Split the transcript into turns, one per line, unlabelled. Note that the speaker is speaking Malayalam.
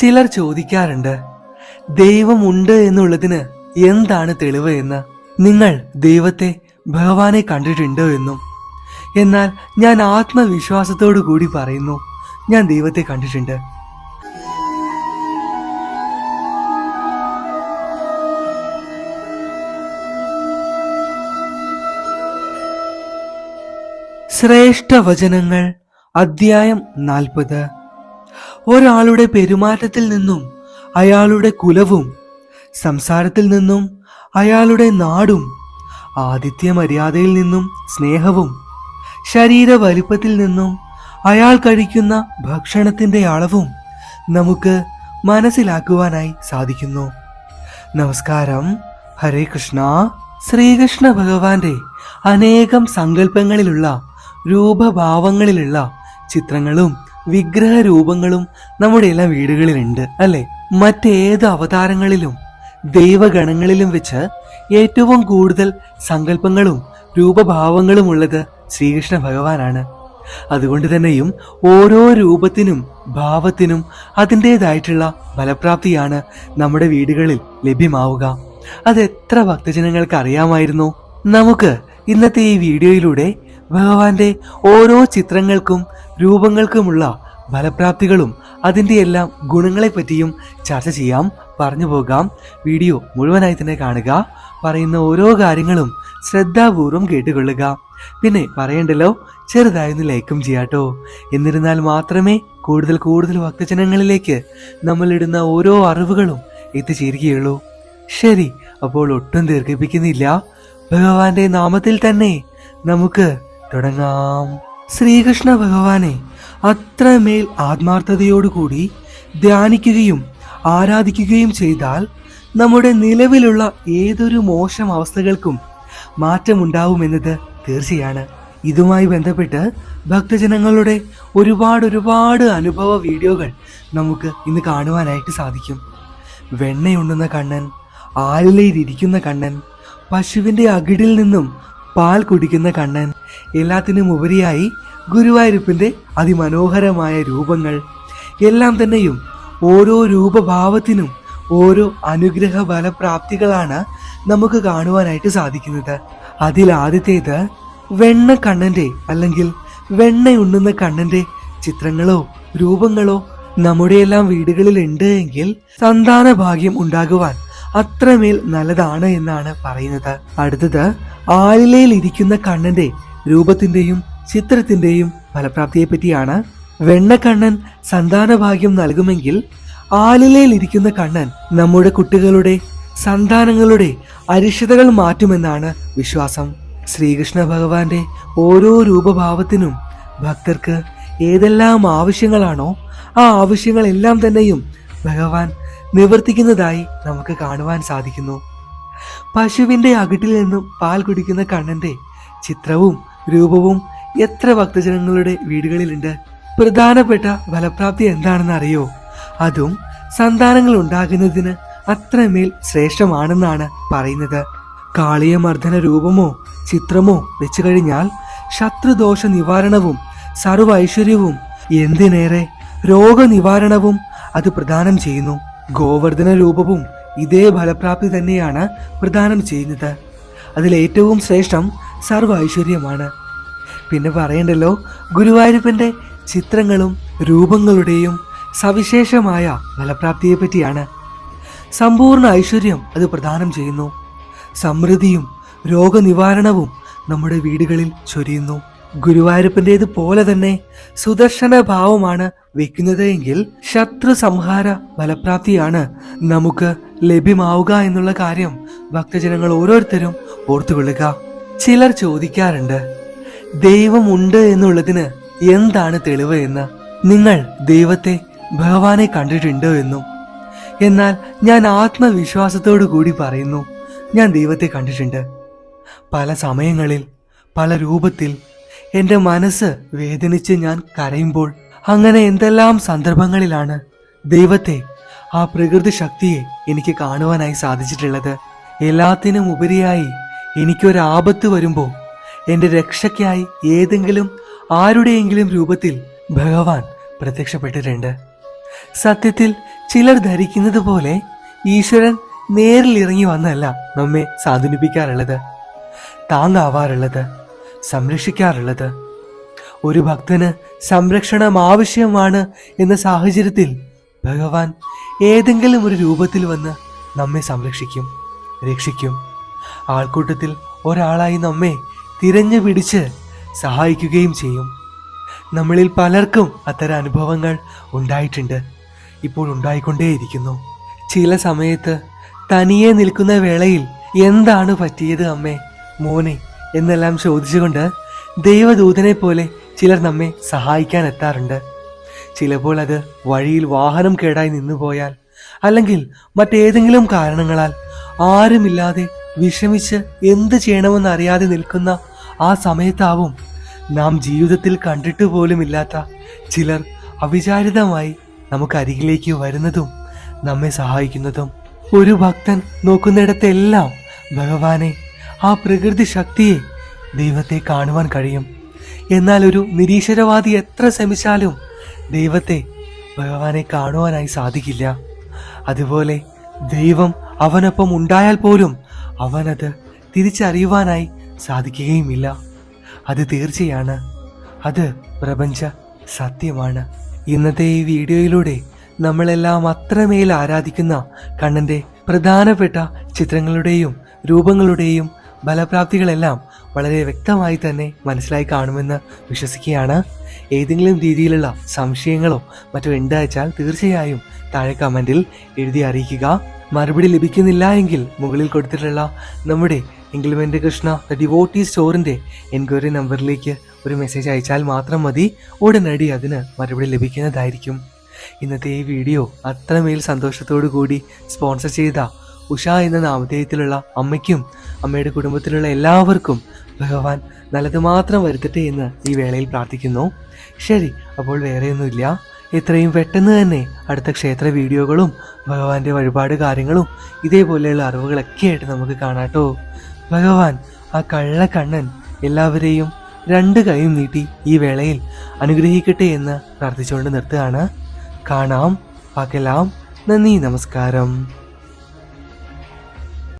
ചിലർ ചോദിക്കാറുണ്ട് ദൈവമുണ്ട് എന്നുള്ളതിന് എന്താണ് തെളിവ് എന്ന്? നിങ്ങൾ ദൈവത്തെ ഭഗവാനെ കണ്ടിട്ടുണ്ടോ എന്നും. എന്നാൽ ഞാൻ ആത്മവിശ്വാസത്തോടു കൂടി പറയുന്നു ഞാൻ ദൈവത്തെ കണ്ടിട്ടുണ്ട്. ശ്രേഷ്ഠ വചനങ്ങൾ അദ്ധ്യായം നാൽപ്പത്. ഒരാളുടെ പെരുമാറ്റത്തിൽ നിന്നും അയാളുടെ കുലവും സംസാരത്തിൽ നിന്നും അയാളുടെ നാടും ആതിഥ്യ മര്യാദയിൽ നിന്നും സ്നേഹവും ശരീര വലിപ്പത്തിൽ നിന്നും അയാൾ കഴിക്കുന്ന ഭക്ഷണത്തിന്റെ അളവും നമുക്ക് മനസ്സിലാക്കുവാനായി സാധിക്കുന്നു. നമസ്കാരം. ഹരേ കൃഷ്ണ. ശ്രീകൃഷ്ണ ഭഗവാന്റെ അനേകം സങ്കല്പങ്ങളിലുള്ള രൂപഭാവങ്ങളിലുള്ള ചിത്രങ്ങളും വിഗ്രഹ രൂപങ്ങളും നമ്മുടെ എല്ലാ വീടുകളിലുണ്ട് അല്ലെ? മറ്റേത് അവതാരങ്ങളിലും ദൈവഗണങ്ങളിലും വെച്ച് ഏറ്റവും കൂടുതൽ സങ്കല്പങ്ങളും രൂപഭാവങ്ങളും ഉള്ളത് ശ്രീകൃഷ്ണ ഭഗവാനാണ്. അതുകൊണ്ട് തന്നെയും ഓരോ രൂപത്തിനും ഭാവത്തിനും അതിന്റെതായിട്ടുള്ള ഫലപ്രാപ്തിയാണ് നമ്മുടെ വീടുകളിൽ ലഭ്യമാവുക. അത് എത്ര ഭക്തജനങ്ങൾക്ക് അറിയാമായിരുന്നു നമുക്ക് ഇന്നത്തെ ഈ വീഡിയോയിലൂടെ ഭഗവാന്റെ ഓരോ ചിത്രങ്ങൾക്കും രൂപങ്ങൾക്കുമുള്ള ഫലപ്രാപ്തികളും അതിന്റെ എല്ലാം ഗുണങ്ങളെപ്പറ്റിയും ചർച്ച ചെയ്യാം പറഞ്ഞു പോകാം. വീഡിയോ മുഴുവനായി തന്നെ കാണുക പറയുന്ന ഓരോ കാര്യങ്ങളും ശ്രദ്ധാപൂർവം കേട്ടുകൊള്ളുക. പിന്നെ പറയണ്ടല്ലോ ചെറുതായൊന്ന് ലൈക്കും ചെയ്യാട്ടോ എന്നിരുന്നാൽ മാത്രമേ കൂടുതൽ കൂടുതൽ ഭക്തജനങ്ങളിലേക്ക് നമ്മളിടുന്ന ഓരോ അറിവുകളും എത്തിച്ചേരുകയുള്ളൂ. ശരി അപ്പോൾ ഒട്ടും ദീർഘിപ്പിക്കുന്നില്ല. ഭഗവാന്റെ നാമത്തിൽ തന്നെ നമുക്ക് തുടങ്ങാം. ശ്രീകൃഷ്ണ ഭഗവാനെ അത്രമേൽ ആത്മാർത്ഥതയോടുകൂടി ധ്യാനിക്കുകയും ആരാധിക്കുകയും ചെയ്താൽ നമ്മുടെ നിലവിലുള്ള ഏതൊരു മോശം അവസ്ഥകൾക്കും മാറ്റമുണ്ടാവുമെന്നത് തീർച്ചയാണ്. ഇതുമായി ബന്ധപ്പെട്ട് ഭക്തജനങ്ങളുടെ ഒരുപാട് ഒരുപാട് അനുഭവ വീഡിയോകൾ നമുക്ക് ഇന്ന് കാണുവാനായിട്ട് സാധിക്കും. വെണ്ണയുണ്ടുന്ന കണ്ണൻ ആലിലയിലിരിക്കുന്ന കണ്ണൻ പശുവിന്റെ അകിടിൽ നിന്നും പാൽ കുടിക്കുന്ന കണ്ണൻ എല്ലാത്തിനും ഉപരിയായി ഗുരുവായൂരപ്പന്റെ അതിമനോഹരമായ രൂപങ്ങൾ. എല്ലാം തന്നെയും ഓരോ രൂപഭാവത്തിനും ഓരോ അനുഗ്രഹ ഫലപ്രാപ്തികളാണ് നമുക്ക് കാണുവാനായിട്ട് സാധിക്കുന്നത്. അതിൽ ആദ്യത്തേത് വെണ്ണ കണ്ണന്റെ അല്ലെങ്കിൽ വെണ്ണയുണ്ണുന്ന കണ്ണന്റെ ചിത്രങ്ങളോ രൂപങ്ങളോ നമ്മുടെയെല്ലാം വീടുകളിൽ ഉണ്ട് എങ്കിൽ സന്താന ഭാഗ്യം ഉണ്ടാകുവാൻ അത്രമേൽ നല്ലതാണ് എന്നാണ് പറയുന്നത്. അടുത്തത് ആലിലയിൽ ഇരിക്കുന്ന കണ്ണന്റെ രൂപത്തിന്റെയും ചിത്രത്തിന്റെയും ഫലപ്രാപ്തിയെപ്പറ്റിയാണ്. വെണ്ണക്കണ്ണൻ സന്താന ഭാഗ്യം നൽകുമെങ്കിൽ ആലിലയിലിരിക്കുന്ന കണ്ണൻ നമ്മുടെ കുട്ടികളുടെ സന്താനങ്ങളുടെ അരിഷ്ടതകൾ മാറ്റുമെന്നാണ് വിശ്വാസം. ശ്രീകൃഷ്ണ ഭഗവാന്റെ ഓരോ രൂപഭാവത്തിനും ഭക്തർക്ക് ഏതെല്ലാം ആവശ്യങ്ങളാണോ ആ ആവശ്യങ്ങളെല്ലാം തന്നെയും ഭഗവാൻ നിവർത്തിക്കുന്നതായി നമുക്ക് കാണുവാൻ സാധിക്കുന്നു. പശുവിന്റെ അകിട്ടിൽ നിന്നും പാൽ കുടിക്കുന്ന കണ്ണന്റെ ചിത്രവും രൂപവും എത്ര ഭക്തജനങ്ങളുടെ വീടുകളിലുണ്ട്? പ്രധാനപ്പെട്ട ഫലപ്രാപ്തി എന്താണെന്ന് അറിയോ അതും സന്താനങ്ങൾ ഉണ്ടാകുന്നതിന് അത്രമേൽ ശ്രേഷ്ഠമാണെന്നാണ് പറയുന്നത്. കാളിയമർദ്ദന രൂപമോ ചിത്രമോ വെച്ചു കഴിഞ്ഞാൽ ശത്രുദോഷ നിവാരണവും സർവ ഐശ്വര്യവും എന്തിനേറെ രോഗനിവാരണവും അത് പ്രദാനം ചെയ്യുന്നു. ഗോവർദ്ധന രൂപവും ഇതേ ഫലപ്രാപ്തി തന്നെയാണ് പ്രദാനം ചെയ്യുന്നത്. അതിലേറ്റവും ശ്രേഷ്ഠം സർവ ഐശ്വര്യമാണ് പിന്നെ പറയണ്ടല്ലോ ഗുരുവായൂരപ്പന്റെ ചിത്രങ്ങളും രൂപങ്ങളുടെയും സവിശേഷമായ ഫലപ്രാപ്തിയെ പറ്റിയാണ് സമ്പൂർണ ഐശ്വര്യം അത് പ്രദാനം ചെയ്യുന്നു. സമൃദ്ധിയും രോഗനിവാരണവും നമ്മുടെ വീടുകളിൽ ചൊരിയുന്നു. ഗുരുവായൂരപ്പന്റേത് പോലെ തന്നെ സുദർശന ഭാവമാണ് വെക്കുന്നത് എങ്കിൽ ശത്രു സംഹാര ഫലപ്രാപ്തിയാണ് നമുക്ക് ലഭ്യമാവുക എന്നുള്ള കാര്യം ഭക്തജനങ്ങൾ ഓരോരുത്തരും ഓർത്തുകൊള്ളുക. ചിലർ ചോദിക്കാറുണ്ട് ദൈവമുണ്ട് എന്നുള്ളതിന് എന്താണ് തെളിവ് എന്ന്? നിങ്ങൾ ദൈവത്തെ ഭഗവാനെ കണ്ടിട്ടുണ്ടോ എന്നും. എന്നാൽ ഞാൻ ആത്മവിശ്വാസത്തോടു കൂടി പറയുന്നു ഞാൻ ദൈവത്തെ കണ്ടിട്ടുണ്ട്. പല സമയങ്ങളിൽ പല രൂപത്തിൽ എന്റെ മനസ്സ് വേദനിച്ച് ഞാൻ കരയുമ്പോൾ അങ്ങനെ എന്തെല്ലാം സന്ദർഭങ്ങളിലാണ് ദൈവത്തെ ആ പ്രകൃതി ശക്തിയെ എനിക്ക് കാണുവാനായി സാധിച്ചിട്ടുള്ളത്. എല്ലാത്തിനും ഉപരിയായി എനിക്കൊരു ആപത്ത് വരുമ്പോൾ എന്റെ രക്ഷയ്ക്കായി ഏതെങ്കിലും ആരുടെയെങ്കിലും രൂപത്തിൽ ഭഗവാൻ പ്രത്യക്ഷപ്പെട്ടിട്ടുണ്ട്. സത്യത്തിൽ ചിലർ ധരിക്കുന്നത് പോലെ ഈശ്വരൻ നേരിൽ ഇറങ്ങി വന്നല്ല നമ്മെ സാന്ത്വനിപ്പിക്കാറുള്ളത് താങ്ങാവാറുള്ളത് സംരക്ഷിക്കാറുള്ളത്. ഒരു ഭക്തന് സംരക്ഷണം ആവശ്യമാണ് എന്ന സാഹചര്യത്തിൽ ഭഗവാൻ ഏതെങ്കിലും ഒരു രൂപത്തിൽ വന്ന് നമ്മെ സംരക്ഷിക്കും രക്ഷിക്കും. ആൾക്കൂട്ടത്തിൽ ഒരാളായി നമ്മെ തിരഞ്ഞു പിടിച്ച് സഹായിക്കുകയും ചെയ്യും. നമ്മളിൽ പലർക്കും അത്തരം അനുഭവങ്ങൾ ഉണ്ടായിട്ടുണ്ട്. ഇപ്പോൾ ഉണ്ടായിക്കൊണ്ടേയിരിക്കുന്നു. ചില സമയത്ത് തനിയെ നിൽക്കുന്ന വേളയിൽ എന്താണ് പറ്റിയത് അമ്മേ മോനെ എന്നെല്ലാം ചോദിച്ചുകൊണ്ട് ദൈവദൂതനെ പോലെ ചിലർ നമ്മെ സഹായിക്കാൻ എത്താറുണ്ട്. ചിലപ്പോൾ അത് വഴിയിൽ വാഹനം കേടായി നിന്നുപോയാൽ അല്ലെങ്കിൽ മറ്റേതെങ്കിലും കാരണങ്ങളാൽ ആരുമില്ലാതെ വിഷമിച്ച് എന്ത് ചെയ്യണമെന്ന് അറിയാതെ നിൽക്കുന്ന ആ സമയത്താവും നാം ജീവിതത്തിൽ കണ്ടിട്ട് പോലുമില്ലാത്ത ചിലർ അവിചാരിതമായി നമുക്ക് അരികിലേക്ക് വരുന്നതും നമ്മെ സഹായിക്കുന്നതും. ഒരു ഭക്തൻ നോക്കുന്നിടത്തെല്ലാം ഭഗവാനെ ആ പ്രകൃതി ശക്തിയെ ദൈവത്തെ കാണുവാൻ കഴിയും. എന്നാൽ ഒരു നിരീശ്വരവാദി എത്ര ശ്രമിച്ചാലും ദൈവത്തെ ഭഗവാനെ കാണുവാനായി സാധിക്കില്ല. അതുപോലെ ദൈവം അവനൊപ്പം ഉണ്ടായാൽ പോലും അവനത് തിരിച്ചറിയുവാനായി സാധിക്കുകയുമില്ല. അത് തീർച്ചയാണ്. അത് പ്രപഞ്ച സത്യമാണ്. ഇന്നത്തെ ഈ വീഡിയോയിലൂടെ നമ്മളെല്ലാം അത്രമേൽ ആരാധിക്കുന്ന കണ്ണന്റെ പ്രധാനപ്പെട്ട ചിത്രങ്ങളുടെയും രൂപങ്ങളുടെയും ഫലപ്രാപ്തികളെല്ലാം വളരെ വ്യക്തമായി തന്നെ മനസ്സിലായി കാണുമെന്ന് വിശ്വസിക്കുകയാണ്. ഏതെങ്കിലും രീതിയിലുള്ള സംശയങ്ങളോ മറ്റോ ഉണ്ടാച്ചാൽ തീർച്ചയായും താഴെ കമന്റിൽ എഴുതി അറിയിക്കുക. മറുപടി ലഭിക്കുന്നില്ല എങ്കിൽ മുകളിൽ കൊടുത്തിട്ടുള്ള നമ്മുടെ ഇംഗ്ലിമെന്റ് കൃഷ്ണ ദ ഡിവോട്ടി സ്റ്റോറിന്റെ എൻക്വയറി നമ്പറിലേക്ക് ഒരു മെസ്സേജ് അയച്ചാൽ മാത്രം മതി. ഉടനടി അതിന് മറുപടി ലഭിക്കുന്നതായിരിക്കും. ഇന്നത്തെ ഈ വീഡിയോ അത്രമേൽ സന്തോഷത്തോടു കൂടി സ്പോൺസർ ചെയ്ത ഉഷ എന്ന നാമധേയത്തിലുള്ള അമ്മയ്ക്കും അമ്മയുടെ കുടുംബത്തിലുള്ള എല്ലാവർക്കും ഭഗവാൻ നല്ലത് മാത്രം വരുത്തട്ടെ എന്ന് ഈ വേളയിൽ പ്രാർത്ഥിക്കുന്നു. ശരി അപ്പോൾ വേറെയൊന്നുമില്ല. എത്രയും പെട്ടെന്ന് തന്നെ അടുത്ത ക്ഷേത്ര വീഡിയോകളും ഭഗവാന്റെ വഴിപാട് കാര്യങ്ങളും ഇതേപോലെയുള്ള അറിവുകളൊക്കെ ആയിട്ട് നമുക്ക് കാണാട്ടോ ഭഗവാൻ ആ കള്ള കണ്ണൻ എല്ലാവരെയും രണ്ട് കൈയും നീട്ടി ഈ വേളയിൽ അനുഗ്രഹിക്കട്ടെ എന്ന് പ്രാർത്ഥിച്ചുകൊണ്ട് നിർത്തുകയാണ്. കാണാം പകലാം. നന്ദി നമസ്കാരം.